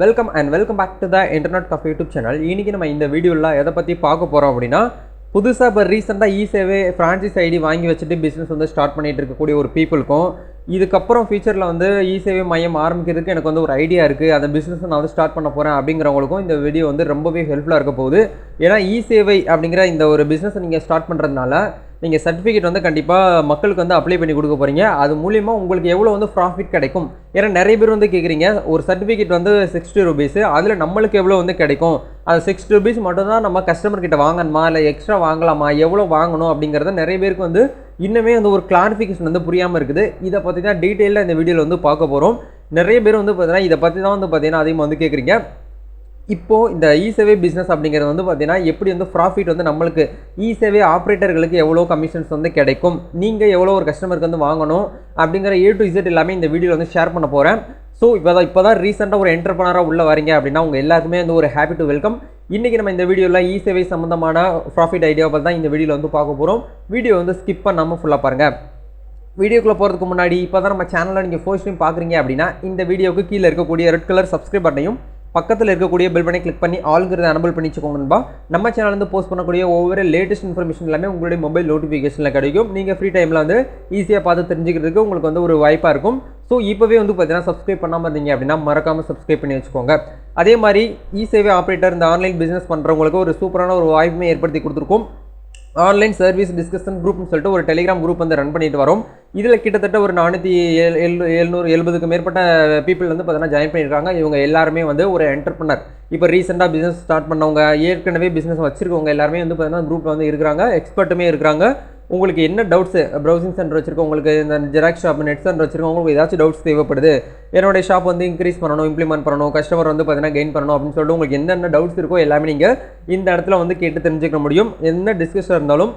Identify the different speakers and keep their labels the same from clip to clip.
Speaker 1: Welcome and welcome back to the internet cuff YouTube channel இன்னைக்கு நம்ம இந்த வீடியோவில் எதை பற்றி பார்க்க போகிறோம் அப்படின்னா புதுசாக இப்போ ரீசெண்டாக இ சேவை ஃப்ரான்ச்சைஸ் ஐடி வாங்கி வச்சுட்டு பிஸ்னஸ் வந்து ஸ்டார்ட் பண்ணிட்டு இருக்கக்கூடிய ஒரு பீப்புளுக்கும் இதுக்கப்புறம் ஃபியூச்சரில் வந்து இ சேவை மையம் ஆரம்பிக்கிறதுக்கு எனக்கு வந்து ஒரு ஐடியா இருக்குது அந்த பிஸ்னஸ் நான் வந்து ஸ்டார்ட் பண்ண போகிறேன் அப்படிங்கிறவங்களுக்கும் இந்த வீடியோ வந்து ரொம்பவே ஹெல்ப்ஃபுல்லாக இருக்க போகுது. ஏன்னா இ சேவை அப்படிங்கிற இந்த ஒரு பிஸ்னஸை நீங்கள் ஸ்டார்ட் பண்ணுறதுனால நீங்கள் சர்டிஃபிகேட் வந்து கண்டிப்பாக மக்களுக்கு வந்து அப்ளை பண்ணி கொடுக்க போகிறீங்க அது மூலிமா உங்களுக்கு எவ்வளோ வந்து ப்ராஃபிட் கிடைக்கும்? ஏன்னா நிறைய பேர் வந்து கேட்குறீங்க ஒரு சர்டிஃபிகேட் வந்து சிக்ஸ்டி ருபீஸு அதில் நம்மளுக்கு எவ்வளோ வந்து கிடைக்கும்? அது சிக்ஸ்டி ருபீஸ் மட்டும்தான் நம்ம கஸ்டமர் கிட்ட வாங்கணுமா? இல்லை எக்ஸ்ட்ரா வாங்கலாமா? எவ்வளோ வாங்கணும்? அப்படிங்கிறத நிறைய பேருக்கு வந்து இன்னுமே வந்து ஒரு கிளாரிஃபிகேஷன் வந்து புரியாமல் இருக்குது. இதை பற்றி தான் டீட்டெயிலாக இந்த வீடியோவில் வந்து பார்க்க போகிறோம் நிறைய பேர் வந்து பார்த்தீங்கன்னா இதை பற்றி தான் வந்து பார்த்தீங்கன்னா அதிகமாக வந்து கேட்குறீங்க இப்போது இந்த இ பிஸ்னஸ் அப்படிங்கிறது வந்து பார்த்தீங்கன்னா எப்படி வந்து ப்ராஃபிட் வந்து நம்மளுக்கு இ ஆப்ரேட்டர்களுக்கு எவ்வளோ கமிஷன்ஸ் வந்து கிடைக்கும் நீங்கள் எவ்வளோ ஒரு கஸ்டமருக்கு வந்து வாங்கணும் அப்படிங்கிற ஏ டு இசட் எல்லாமே இந்த வீடியோவில் வந்து ஷேர் பண்ண போகிறேன் ஸோ இப்போ தான் இப்போ தான் ரீசெண்டாக ஒரு என்டர்பனராக உள்ள வரீங்க அப்படின்னா உங்கள் எல்லாருக்குமே வந்து ஒரு ஹாப்பி டு வெல்கம் இன்றைக்கி நம்ம இந்த வீடியோவில் இ சேவை சம்மந்தமான ப்ராஃபிட் ஐடியாவை தான் இந்த வீடியோவில் வந்து பார்க்க போகிறோம் வீடியோ வந்து ஸ்கிப் பண்ணாமல் ஃபுல்லாக பாருங்கள் வீடியோக்குள்ளே போகிறதுக்கு முன்னாடி இப்போ தான் நம்ம சேனலில் நீங்கள் ஃபர்ஸ்ட் டைம் பார்க்குறீங்க அப்படின்னா இந்த வீடியோவுக்கு கீழே இருக்கக்கூடிய ரெட் கலர் சப்ஸ்கிரைப் பட்டனையும் பக்கத்தில் இருக்கக்கூடிய பெல் பண்ணி கிளிக் பண்ணி ஆளுங்கிறத அனபிள் பண்ணி வச்சுக்கோங்கன்பா நம்ம சேனல் போஸ்ட் பண்ணக்கூடிய ஒவ்வொரு லேட்டஸ்ட் இன்ஃபர்மேஷன் எல்லாமே உங்களுடைய மொபைல் நோட்டிஃபிகேஷனில் கிடைக்கும். நீங்கள் ஃப்ரீ டைமில் வந்து ஈஸியாக பார்த்து தெரிஞ்சுக்கிறதுக்கு உங்களுக்கு வந்து ஒரு வாய்ப்பாக இருக்கும். ஸோ இப்போவே வந்து பார்த்தீங்கன்னா சப்ஸ்கிரைப் பண்ணாமல் இருந்தீங்க அப்படின்னா மறக்காமல் சப்ஸ்கிரைப் பண்ணி வச்சுக்கோங்க. அதே மாதிரி இ சேவை ஆப்ரேட்டர் இந்த ஆன்லைன் பிஸ்னஸ் பண்ணுறவங்களுக்கு ஒரு சூப்பரான ஒரு வாய்ப்புமே ஏற்படுத்தி கொடுத்துருக்கோம். ஆன்லைன் சர்வீஸ் டிஸ்கஷன் குரூப்னு சொல்லிட்டு ஒரு டெலிகிராம் குரூப் வந்து ரன் பண்ணிட்டு வரோம். இதில் கிட்டத்தட்ட ஒரு நானூற்றி எழுநூறு எழுபதுக்கு மேற்பட்ட பீப்புள் வந்து பார்த்தீங்கன்னா ஜாயின் பண்ணியிருக்காங்க. இவங்க எல்லாருமே வந்து ஒரு என்டர்பிரனர் இப்போ ரீசெண்டாக பிஸ்னஸ் ஸ்டார்ட் பண்ணவங்க ஏற்கனவே பிஸ்னஸ் வச்சுருக்கவங்க எல்லாருமே வந்து பார்த்தீங்கன்னா குரூப்பில் வந்து இருக்கிறாங்க எக்ஸ்பர்ட்டுமே இருக்கிறாங்க. உங்களுக்கு என்ன டவுட்ஸு ப்ரௌசிங் சென்டர் வச்சுருக்கோம் உங்களுக்கு இந்த ஜெராக்ஸ் ஷாப் நெட் சென்டர் வச்சுருக்கோம் உங்களுக்கு ஏதாச்சும் டவுட்ஸ் தேவைப்படுது. என்னுடைய ஷாப் வந்து இன்க்ரீஸ் பண்ணணும் இம்ப்ளிமெண்ட் பண்ணணும் கஸ்டமர் வந்து பார்த்தீங்கன்னா கெயின் பண்ணணும் அப்படின்னு சொல்லிட்டு உங்களுக்கு என்னென்ன டவுட்ஸ் இருக்கோ எல்லாமே நீங்கள் இந்த இடத்துல வந்து கேட்டு தெரிஞ்சுக்க முடியும். என்ன டிஸ்கஷன் இருந்தாலும்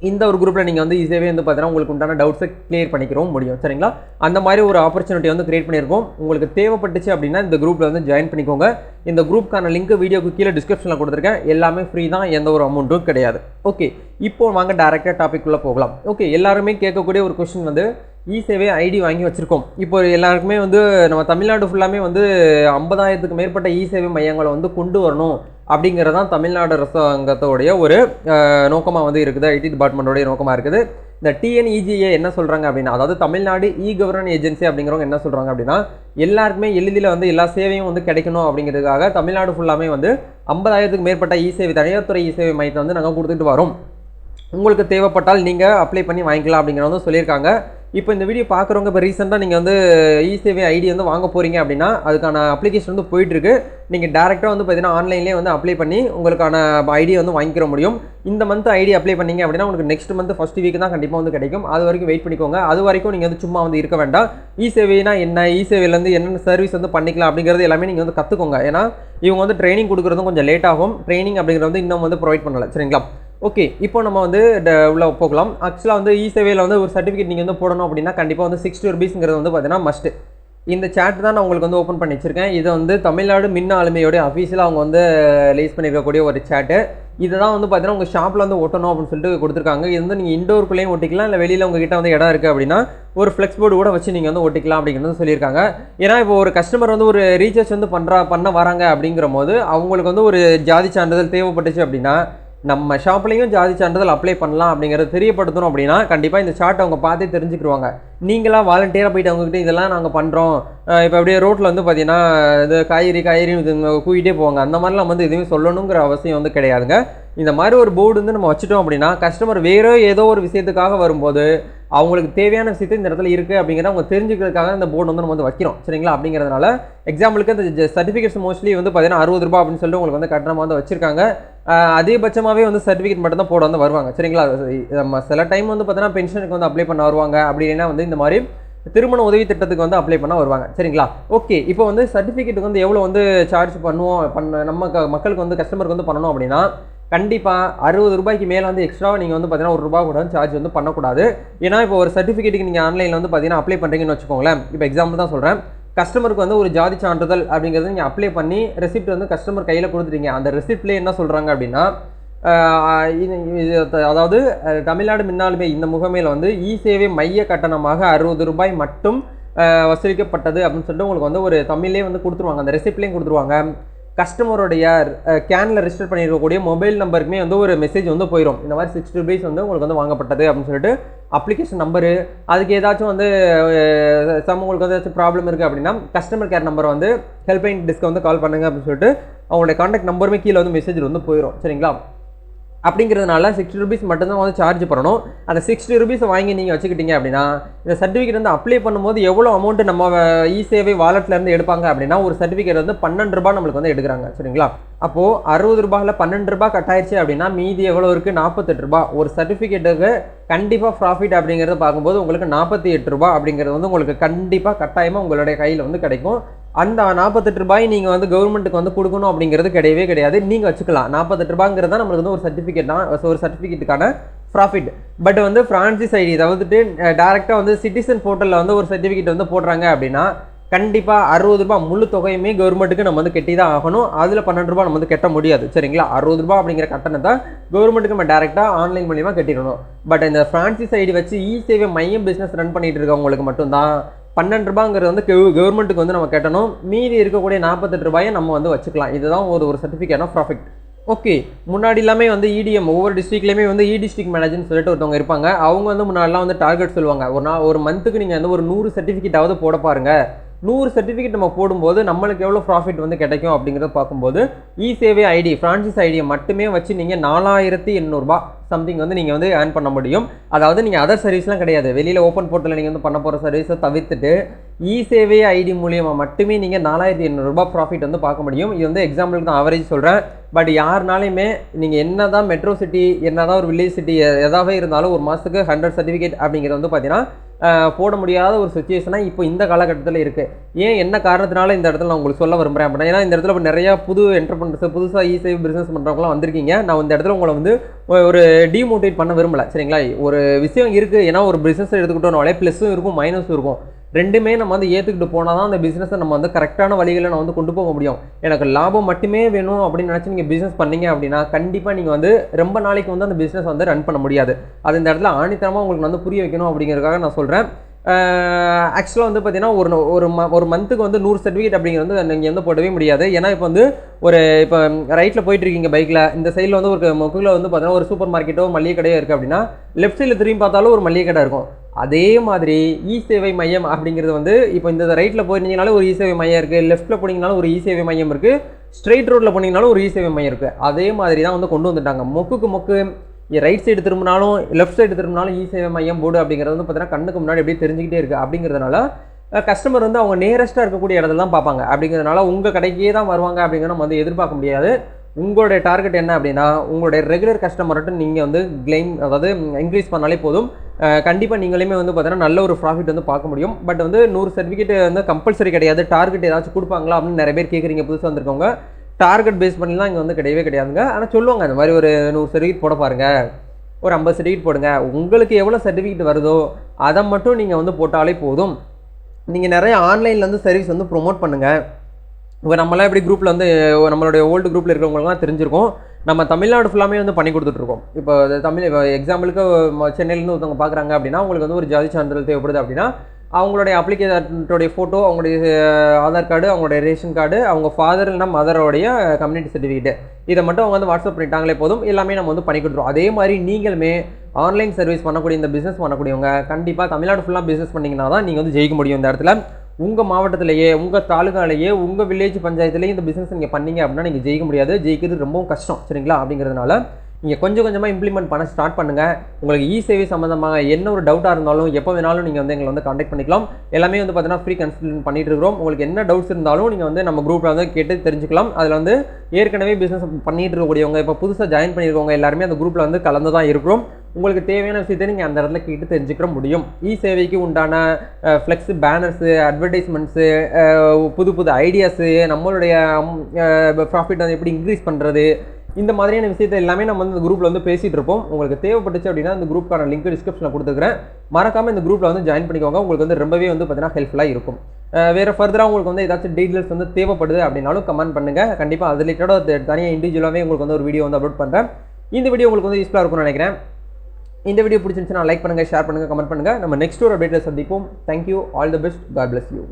Speaker 1: இந்த ஒரு குரூப்பில் நீங்கள் வந்து ஈஸியாகவே வந்து பார்த்தீங்கன்னா உங்களுக்கு உண்டான டவுட்ஸை கிளியர் பண்ணிக்கிறோம் முடியும். சரிங்களா? அந்த மாதிரி ஒரு ஆப்பர்ச்சுனிட்டி வந்து கிரியேட் பண்ணியிருக்கோம். உங்களுக்கு தேவைப்பட்டுச்சு அப்படின்னா இந்த குரூப்பில் வந்து ஜாயின் பண்ணிக்கோங்க. இந்த குரூப்க்கான லிங்க் வீடியோக்கு கீழே டிஸ்கிரிப்ஷனில் கொடுத்துருக்கேன். எல்லாமே ஃப்ரீ தான். எந்த ஒரு அமௌண்ட்டும் கிடையாது. ஓகே இப்போ வாங்க டேரெக்டாக டாபிக் உள்ளே போகலாம். ஓகே எல்லாருமே கேட்கக்கூடிய ஒரு கொஷின் வந்து இ சேவை ஐடி வாங்கி வச்சுருக்கோம். இப்போ எல்லாருக்குமே வந்து நம்ம தமிழ்நாடு ஃபுல்லாமே வந்து ஐம்பதாயிரத்துக்கு மேற்பட்ட இ சேவை மையங்களை வந்து கொண்டு வரணும் அப்படிங்கிறது தான் தமிழ்நாடு அரசாங்கத்தோடைய ஒரு நோக்கமாக வந்து இருக்குது. ஐடி டிபார்ட்மெண்ட்டோடைய நோக்கமாக இருக்குது. இந்த டிஎன்இஜிஏ என்ன சொல்கிறாங்க அப்படின்னா அதாவது தமிழ்நாடு இ கவர்னன் ஏஜென்சி அப்படிங்கிறவங்க என்ன சொல்கிறாங்க அப்படின்னா எல்லாருக்குமே எளிதில் வந்து எல்லா சேவையும் வந்து கிடைக்கணும் அப்படிங்கிறதுக்காக தமிழ்நாடு ஃபுல்லாமே வந்து ஐம்பதாயிரத்துக்கு மேற்பட்ட இ சேவை தனியார் துறை இ சேவை மையத்தை வந்து நாங்கள் கொடுத்துட்டு வரோம். உங்களுக்கு தேவைப்பட்டால் நீங்கள் அப்ளை பண்ணி வாங்கிக்கலாம் அப்படிங்கிறத வந்து சொல்லியிருக்காங்க. இப்போ இந்த வீடியோ பார்க்குறவங்க இப்போ ரீசெண்டாக நீங்கள் வந்து இ சேவை ஐடி வந்து வாங்க போகிறீங்க அப்படின்னா அதுக்கான அப்ளிகேஷன் வந்து போயிட்டுருக்கு. நீங்கள் டேரெக்டாக வந்து பார்த்தீங்கன்னா ஆன்லைன்லேயே வந்து அப்ளை பண்ணி உங்களுக்கான ஐடியை வந்து வாங்கிக்கிற முடியும். இந்த மந்த் ஐடி அப்ளை பண்ணீங்க அப்படின்னா உங்களுக்கு நெக்ஸ்ட் மந்த் ஃபஸ்ட் வீக் தான் கண்டிப்பாக வந்து கிடைக்கும். அது வரைக்கும் வெயிட் பண்ணிக்கோங்க. அது வரைக்கும் நீங்கள் வந்து சும்மா வந்து இருக்க வேண்டாம். இ என்ன? இ சேவையிலேருந்து என்னென்ன சர்வீஸ் வந்து பண்ணிக்கலாம் அப்படிங்கிறது எல்லாமே நீங்கள் வந்து கற்றுக்கோங்க ஏன்னா இவங்க வந்து ட்ரைனிங் கொடுக்குறதும் கொஞ்சம் லேட் ஆகும். ட்ரைனிங் அப்படிங்கிறது வந்து இன்னும் வந்து ப்ரொவைட் பண்ணல. சரிங்களா? ஓகே இப்போ நம்ம வந்து உள்ள போகலாம். ஆக்சுவலாக வந்து இ சேவையில் வந்து ஒரு சர்டிஃபிகேட் நீங்கள் வந்து போடணும் அப்படின்னா கண்டிப்பாக வந்து சிக்ஸ்டி ருபீஸ்ங்கிறது வந்து பார்த்தீங்கன்னா மஸ்ட்டு இந்த சேட் தான் நான் உங்களுக்கு வந்து ஓப்பன் பண்ணி வச்சிருக்கேன். இது வந்து தமிழ்நாடு மின் ஆளுமையோடைய அஃபீஷியலாக அவங்க வந்து ரிலீஸ் பண்ணியிருக்கக்கூடிய ஒரு சேட்டு இதை தான் வந்து பார்த்தீங்கன்னா உங்கள் ஷாப்பில் வந்து ஒட்டணும் அப்படின்னு சொல்லிட்டு கொடுத்துருக்காங்க. இது வந்து நீங்கள் இண்டோருக்குள்ளேயும் ஒட்டிக்கலாம். இல்லை வெளியில் உங்ககிட்ட வந்து இடம் இருக்குது அப்படின்னா ஒரு ஃப்ளெக்ஸ் போர்டு கூட வச்சு நீங்கள் வந்து ஒட்டிக்கலாம் அப்படிங்கிறது சொல்லியிருக்காங்க. ஏன்னா இப்போ ஒரு கஸ்டமர் வந்து ஒரு ரீசார்ஜ் வந்து பண்ணுறா பண்ண வராங்க அப்படிங்கிற போது அவங்களுக்கு வந்து ஒரு ஜாதி சான்றிதழ் தேவைப்பட்டுச்சு அப்படின்னா நம்ம ஷாப்லேயும் ஜாதி சான்றிதழ் அப்ளை பண்ணலாம் அப்படிங்கிறத தெரியப்படுத்தணும் அப்படின்னா கண்டிப்பாக இந்த சார்ட் அவங்க பார்த்தே தெரிஞ்சுக்கிடுவாங்க நீங்களாம் வாலண்டியராக போயிட்டு அவங்ககிட்ட இதெல்லாம் நாங்கள் பண்ணுறோம் இப்போ அப்படியே ரோட்டில் வந்து பார்த்தீங்கன்னா இது காய்கறி காய்கறி இது கூட்டிகிட்டே போவாங்க. அந்த மாதிரிலாம் வந்து எதுவுமே சொல்லணுங்கிற அவசியம் வந்து கிடையாதுங்க. இந்த மாதிரி ஒரு போர்டு வந்து நம்ம வச்சுட்டோம் அப்படின்னா கஸ்டமர் வேறு ஏதோ ஒரு விஷயத்துக்காக வரும்போது அவங்களுக்கு தேவையான விஷயத்தை இந்த இடத்துல இருக்குது அப்படிங்கிறத அவங்க தெரிஞ்சுக்கிறதுக்காக இந்த போர்டு வந்து நம்ம வந்து வைக்கிறோம். சரிங்களா? அப்படிங்கிறதுனால எக்ஸாம்பிளுக்கு இந்த சர்டிஃபிகேட்ஸ் மோஸ்ட்லி வந்து பார்த்தீங்கன்னா அறுபது ரூபா அப்படின்னு சொல்லிட்டு உங்களுக்கு வந்து கட்டணமாக வந்து வச்சிருக்காங்க. அதிகபட்சமாகவே வந்து சர்டிஃபிகேட் மட்டும் தான் போட வந்து வருவாங்க. சரிங்களா? நம்ம சில டைம் வந்து பார்த்தீங்கன்னா பென்ஷனுக்கு வந்து அப்ளை பண்ண வருவாங்க. அப்படி இல்லைன்னா வந்து இந்த மாதிரி திருமண உதவி திட்டத்துக்கு வந்து அப்ளை பண்ண வருவாங்க. சரிங்களா? ஓகே இப்போ வந்து சர்டிஃபிகேட்டுக்கு வந்து எவ்வளோ வந்து சார்ஜ் பண்ணுவோம் பண்ண நம்ம மக்களுக்கு வந்து கஸ்டமருக்கு வந்து பண்ணணும் அப்படின்னா கண்டிப்பாக அறுபது ரூபாய்க்கு மேலே வந்து எக்ஸ்ட்ராவாக நீங்கள் வந்து பார்த்தீங்கன்னா ஒரு ரூபா கூட சார்ஜ் வந்து பண்ணக்கூடாது. ஏன்னா இப்போ ஒரு சர்டிஃபிகேட்டுக்கு நீங்கள் ஆன்லைனில் வந்து பார்த்தீங்கன்னா அப்ளை பண்ணுறீங்கன்னு வச்சுக்கோங்களேன். இப்போ எக்ஸாம்பிள் தான் சொல்கிறேன் கஸ்டமருக்கு வந்து ஒரு ஜாதி சான்றிதழ் அப்படிங்கிறது நீங்கள் அப்ளை பண்ணி ரெசிப்ட் வந்து கஸ்டமர் கையில் கொடுத்துட்டீங்க. அந்த ரெசிப்ட்லேயே என்ன சொல்கிறாங்க அப்படின்னா அதாவது தமிழ்நாடு மின்னாலுமே இந்த முகமையில் வந்து இ சேவை மைய கட்டணமாக அறுபது ரூபாய் மட்டும் வசூலிக்கப்பட்டது அப்படின்னு சொல்லிட்டு உங்களுக்கு வந்து ஒரு தமிழ்லேயே வந்து கொடுத்துருவாங்க. அந்த ரெசிப்ட்லேயும் கொடுத்துருவாங்க. கஸ்டமருடைய கேனில் ரெஜிஸ்டர் பண்ணியிருக்கக்கூடிய மொபைல் நம்பருக்குமே வந்து ஒரு மெசேஜ் வந்து போயிடும் இந்த மாதிரி சிக்ஸ்டி ருபீஸ் வந்து உங்களுக்கு வந்து வாங்கப்பட்டது அப்படின்னு சொல்லிட்டு அப்ளிகேஷன் நம்பரு அதுக்கு ஏதாச்சும் வந்து சம் உங்களுக்கு வந்து ஏதாச்சும் ப்ராப்ளம் இருக்குது அப்படின்னா கஸ்டமர் கேர் நம்பர் வந்து ஹெல்ப்லைன் டிஸ்க்கு வந்து கால் பண்ணுங்க அப்படின்னு சொல்லிட்டு அவங்களுடைய காண்டாக்ட் நம்பருமே கீழே வந்து மெசேஜ் வந்து போயிடும் சரிங்களா? அப்படிங்கிறதுனால சிக்ஸ்டி ருபீஸ் மட்டும்தான் வந்து சார்ஜ் பண்ணணும். அந்த சிக்ஸ்டி ருபீஸை வாங்கி நீங்கள் வச்சுக்கிட்டீங்க அப்படின்னா இந்த சர்டிஃபிகேட் வந்து அப்ளை பண்ணும்போது எவ்வளோ அமௌண்ட் நம்ம இ சேவை வாலெட்லேருந்து எடுப்பாங்க அப்படின்னா ஒரு சர்டிஃபிகேட் வந்து பன்னெண்டு ரூபாய் நம்மளுக்கு வந்து எடுக்கிறாங்க. சரிங்களா? அப்போது அறுபது ரூபாயில் பன்னெண்டு ரூபா கட் ஆயிடுச்சு அப்படின்னா மீதி எவ்வளோ இருக்குது நாற்பத்தெட்டு ரூபாய். ஒரு சர்டிஃபிகேட்டுக்கு கண்டிப்பாக ப்ராஃபிட் அப்படிங்கிறத பார்க்கும்போது உங்களுக்கு நாற்பத்தி எட்டு ரூபா அப்படிங்கிறது வந்து உங்களுக்கு கண்டிப்பாக கட்டாயமாக உங்களுடைய கையில் வந்து கிடைக்கும். அந்த நாற்பத்தெட்டு ரூபாய் நீங்கள் வந்து கவர்மெண்ட்டுக்கு வந்து கொடுக்கணும் அப்படிங்கிறது கிடையவே கிடையாது. நீங்கள் வச்சுக்கலாம். நாற்பத்தெட்டு ரூபாங்கிறது தான் நம்மளுக்கு வந்து ஒரு சர்டிஃபிகேட் தான். ஒரு சர்டிஃபிகேட்டுக்கான ப்ராஃபிட் பட் வந்து ஃப்ரான்சைஸ் ஐடி தவிர்த்துட்டு டேரெக்டாக வந்து சிட்டிசன் போர்ட்டலில் வந்து ஒரு சர்டிஃபிகேட் வந்து போடுறாங்க அப்படின்னா கண்டிப்பாக அறுபது ரூபா முழு தொகையுமே கவர்மெண்ட்டுக்கு நம்ம வந்து கட்டி தான் ஆகணும். அதில் பன்னெண்டு ரூபாய் நம்ம வந்து கட்ட முடியாது. சரிங்களா? அறுபது ரூபா அப்படிங்கிற கட்டணத்தை கவர்மெண்ட்டுக்கு நம்ம டேரெக்டாக ஆன்லைன் மூலியமாக கட்டிடணும். பட் இந்த ஃப்ரான்சைஸ் ஐடி வச்சு இ சேவை மையம் பிஸ்னஸ் ரன் பண்ணிகிட்டு இருக்கவங்களுக்கு மட்டும்தான் பன்னெண்டு ரூபாங்கிறது வந்து கவர்மெண்ட்டுக்கு வந்து நம்ம கட்டணும். மீதி இருக்கக்கூடிய நாற்பத்தெட்டு ரூபாயை நம்ம வந்து வச்சுக்கலாம். இதுதான் ஒரு ஒரு சர்டிஃபிகேட் ஆஃப் ப்ராஃபிட் ஓகே முன்னாடி எல்லாமே வந்து இடிஎம் ஒவ்வொரு டிஸ்ட்ரிக்ட்லேயுமே வந்து இ டிஸ்ட்ரிக்ட் மேனேஜர்னு சொல்லிட்டு ஒருத்தவங்க இருப்பாங்க. அவங்க வந்து முன்னாடிலாம் வந்து டார்கெட் சொல்லுவாங்க. ஒரு நாள் ஒரு மந்த்துக்கு நீங்கள் வந்து ஒரு நூறு சர்டிஃபிகேட்டாவது போட பாருங்க. நூறு சர்டிஃபிகேட் நம்ம போடும்போது நம்மளுக்கு எவ்வளோ ப்ராஃபிட் வந்து கிடைக்கும் அப்படிங்கிறத பார்க்கும்போது இ சேவை ஐடி ஃப்ரான்சிஸ் ஐடியை மட்டுமே வச்சு நீங்கள் நாலாயிரத்தி எண்ணூறுபா சம்திங் வந்து நீங்கள் வந்து ஏர்ன் பண்ண முடியும். அதாவது நீங்கள் அதர் சர்வீஸ்லாம் கிடையாது. வெளியில் ஓப்பன் போர்ட்டலில் நீங்கள் வந்து பண்ண போகிற சர்வீஸை தவிர்த்துட்டு இ சேவை ஐடி மூலியமாக மட்டுமே நீங்கள் நாலாயிரத்தி எண்ணூறுபா ப்ராஃபிட் வந்து பார்க்க முடியும். இது வந்து எக்ஸாம்பிளுக்கு நான் அவரேஜ் சொல்கிறேன் பட் யாருனாலையுமே நீங்கள் என்ன தான் மெட்ரோ சிட்டி என்ன தான் ஒரு வில்லேஜ் சிட்டி எதாவது இருந்தாலும் ஒரு மாதத்துக்கு ஹண்ட்ரட் சர்டிஃபிகேட் அப்படிங்கிறது வந்து பார்த்தீங்கன்னா போட முடியாத ஒரு சுச்சுவேஷனாக இப்போ இந்த காலகட்டத்தில் இருக்குது ஏன் என்ன காரணத்தினால இந்த இடத்துல நான் உங்களுக்கு சொல்ல விரும்புகிறேன் அப்படின்னா ஏன்னா இந்த இடத்துல இப்போ நிறையா புது என்டர்பிரனர்ஸ் புதுசாக ஈஸி பிஸ்னஸ் பண்ணுறவங்களாம் வந்திருக்கீங்க. நான் இந்த இடத்துல உங்களை வந்து ஒரு டிமோட்டிவேட் பண்ண விரும்பலை. சரிங்களா? ஒரு விஷயம் இருக்குது ஏன்னா ஒரு பிஸ்னஸ் எடுத்துக்கிட்டோம்னாலே ப்ளஸ்ஸும் இருக்கும் மைனஸும் இருக்கும். ரெண்டுமே நம்ம வந்து ஏற்றுக்கிட்டு போனால் தான் அந்த பிஸ்னஸை நம்ம வந்து கரெக்டான வழிகளை நான் வந்து கொண்டு போக முடியும். எனக்கு லாபம் மட்டுமே வேணும் அப்படின்னு நினச்சி நீங்கள் பிஸ்னஸ் பண்ணீங்க அப்படின்னா கண்டிப்பாக நீங்கள் வந்து ரொம்ப நாளைக்கு வந்து அந்த பிஸ்னஸ் வந்து ரன் பண்ண முடியாது. அது இந்த இடத்துல ஆணித்தனமாக உங்களுக்கு வந்து புரிய வைக்கணும் அப்படிங்கிறதுக்காக நான் சொல்கிறேன் ஆக்சுவலாக வந்து பார்த்தீங்கன்னா ஒரு ஒரு ம ஒரு மந்த்துக்கு வந்து நூறு சர்டிஃபிகேட் அப்படிங்கிறது வந்து நீங்கள் வந்து போடவே முடியாது. ஏன்னா இப்போ வந்து ஒரு இப்போ ரைட்டில் போயிட்டுருக்கீங்க பைக்கில் இந்த சைடில் வந்து ஒரு முக்கில் வந்து பார்த்தீங்கன்னா ஒரு சூப்பர் மார்க்கெட்டோ மளிகை கடையோ இருக்குது அப்படின்னா லெஃப்ட் சைடில் திரும்பி பார்த்தாலும் ஒரு மளிகை கடை இருக்கும். அதே மாதிரி இ சேவை மையம் அப்படிங்கிறது வந்து இப்போ இந்த ரைட்டில் போயிருந்தீங்கனாலும் ஒரு இ சேவை மையம் இருக்குது லெஃப்ட்டில் போனீங்கனாலும் ஒரு இ சேவை மையம் இருக்குது ஸ்ட்ரெயிட் ரோட்டில் போனீங்கனாலும் ஒரு இ சேவை மையம் இருக்குது அதே மாதிரி தான் வந்து கொண்டு வந்துட்டாங்க. மொக்குக்கு மொக்கு ரைட் சைடு திரும்பினாலும் லெஃப்ட் சைடு திரும்பினாலும் இ சேவை மையம் போர்டு அப்படிங்கிறது வந்து பார்த்தீங்கன்னா கண்ணுக்கு முன்னாடி அப்படியே தெரிஞ்சுக்கிட்டே இருக்குது அப்படிங்கிறதுனால கஸ்டமர் வந்து அவங்க நேரஸ்ட்டாக இருக்கக்கூடிய இடத்துல தான் பார்ப்பாங்க. அப்படிங்கிறதுனால உங்கள் கடைக்கே தான் வருவாங்க அப்படிங்கிற நம்ம வந்து எதிர்பார்க்க முடியாது. உங்களுடைய டார்கெட் என்ன அப்படின்னா உங்களுடைய ரெகுலர் கஸ்டமர்கிட்ட நீங்கள் வந்து கிளைம் அதாவது இன்க்ரீஸ் பண்ணாலே போதும். கண்டிப்பாக நீங்களுமே வந்து பார்த்தீங்கன்னா நல்ல ஒரு ப்ராஃபிட் வந்து பார்க்க முடியும். பட் வந்து நூறு சர்டிஃபிகேட் வந்து கம்பல்சரி கிடையாது. டார்கெட் ஏதாச்சும் கொடுப்பாங்களா அப்படின்னு நிறைய பேர் கேட்குறீங்க புதுசாக வந்திருக்கவங்க. டார்கெட் பேஸ் பண்ணிலாம் இங்கே வந்து கிடையவே கிடையாதுங்க. ஆனால் சொல்லுவாங்க இந்த மாதிரி ஒரு நூறு சர்டிஃபிகேட் போட பாருங்க. ஒரு ஐம்பது சர்டிஃபிகேட் போடுங்க. உங்களுக்கு எவ்வளோ சர்டிஃபிகேட் வருதோ அதை மட்டும் நீங்கள் வந்து போட்டாலே போதும். நீங்கள் நிறைய ஆன்லைனில் வந்து சர்வீஸ் வந்து ப்ரொமோட் பண்ணுங்கள் இப்போ நம்மளாம் எப்படி குரூப்பில் வந்து நம்மளுடைய ஓல்டு குரூப்பில் இருக்கிறவங்களுக்குலாம் தெரிஞ்சிருக்கும். நம்ம தமிழ்நாடு ஃபுல்லாமே வந்து பண்ணி கொடுத்துட்ருக்கோம். இப்போ தமிழ் இப்போ எக்ஸாம்பிளுக்கு சென்னையிலேருந்து ஒருத்தவங்க பார்க்குறாங்க அப்படின்னா உங்களுக்கு வந்து ஒரு ஜாதி சான்றிதழ் தேவைப்படுது அப்படின்னா அவங்களுடைய அப்ளிகேஷனுடைய ஃபோட்டோ அவங்களுடைய ஆதார் கார்டு அவங்களுடைய ரேஷன் கார்டு அவங்க ஃபாதர் இல்லைனா மதரோடைய கம்யூனிட்டி சர்டிஃபிகேட் இதை மட்டும் அவங்க வந்து வாட்ஸ்அப் பண்ணிட்டாங்களே போதும். எல்லாமே நம்ம வந்து பண்ணி கொடுத்துருவோம் அதே மாதிரி நீங்களுமே ஆன்லைன் சர்வீஸ் பண்ணக்கூடிய இந்த பிஸ்னஸ் பண்ணக்கூடியவங்க கண்டிப்பாக தமிழ்நாடு ஃபுல்லாக பிஸ்னஸ் பண்ணிங்கன்னா தான் நீங்கள் வந்து ஜெயிக்க முடியும் இந்த இடத்துல. உங்கள் மாவட்டத்திலேயே உங்கள் தாலுகாலேயே உங்கள் வில்லேஜ் பஞ்சாயத்துலேயே இந்த பிஸ்னஸ் நீங்கள் பண்ணீங்க அப்படின்னா நீங்கள் ஜெயிக்க முடியாது. ஜெயிக்கிறது ரொம்பவும் கஷ்டம் சரிங்களா? அப்படிங்கிறதுனால நீங்கள் கொஞ்சம் கொஞ்சமாக இம்ப்ளிமெண்ட் பண்ண ஸ்டார்ட் பண்ணுங்கள் உங்களுக்கு இ சேவை சம்மந்தமாக என்ன ஒரு டவுட்டாக இருந்தாலும் எப்போ வேணாலும் நீங்கள் வந்து எங்களை வந்து காண்டாக்ட் பண்ணிக்கலாம். எல்லாமே வந்து பார்த்தீங்கன்னா ஃப்ரீ கன்சல்ட் பண்ணிட்டு இருக்கிறோம். உங்களுக்கு என்ன டவுட்ஸ் இருந்தாலும் நீங்கள் வந்து நம்ம குரூப்பில் வந்து கேட்டு தெரிஞ்சுக்கலாம். அதில் வந்து ஏற்கனவே பிஸ்னஸ் பண்ணிட்டு இருக்கக்கூடியவங்க இப்போ புதுசாக ஜாயின் பண்ணியிருக்கவங்க எல்லாருமே அந்த குரூப்பில் வந்து கலந்து தான் இருக்கிறோம். உங்களுக்கு தேவையான விஷயத்தை நீங்கள் அந்த இடத்துல கேட்டு தெரிஞ்சுக்கிற முடியும். இ சேவைக்கு உண்டான ஃப்ளெக்ஸ் பேனர்ஸு அட்வர்டைஸ்மெண்ட்ஸு புது புது ஐடியாஸு நம்மளுடைய ப்ராஃபிட் வந்து எப்படி இன்க்ரீஸ் பண்ணுறது இந்த மாதிரியான விஷயத்தை எல்லாமே நம்ம வந்து இந்த குரூப்பில் வந்து பேசிகிட்டு இருப்போம். உங்களுக்கு தேவைப்பட்டுச்சு அப்படின்னா இந்த குரூப்க்கான லிங்க் டிஸ்கிரிப்ஷனில் கொடுத்துக்கிறேன் மறக்காமல் இந்த குரூப்பில் வந்து ஜாயின் பண்ணிக்கோங்க. உங்களுக்கு வந்து ரொம்பவே வந்து பார்த்தீங்கன்னா ஹெல்ப்ஃபுல்லாக இருக்கும். வேறு ஃபர்தராக உங்களுக்கு வந்து ஏதாச்சும் டீட்டெயில்ஸ் வந்து தேவைப்படுது அப்படின்னாலும் கமெண்ட் பண்ணுங்கள் கண்டிப்பாக அது ரிலேட்டடாக தனியாக இண்டிவிஜுவலாகவே உங்களுக்கு வந்து ஒரு வீடியோ வந்து அப்லோட் பண்ணுறேன் இந்த வீடியோ உங்களுக்கு வந்து யூஸ்ஃபுல்லாக இருக்கும்னு நினைக்கிறேன். இந்த வீடியோ பிடிச்சிருந்துச்சுன்னா லைக் பண்ணுங்கள் ஷேர் பண்ணுங்கள் கமெண்ட் பண்ணுங்கள் நம்ம நெக்ஸ்ட் ஒரு அப்டேட்டில் சந்திப்போம். Thank you all the best God bless you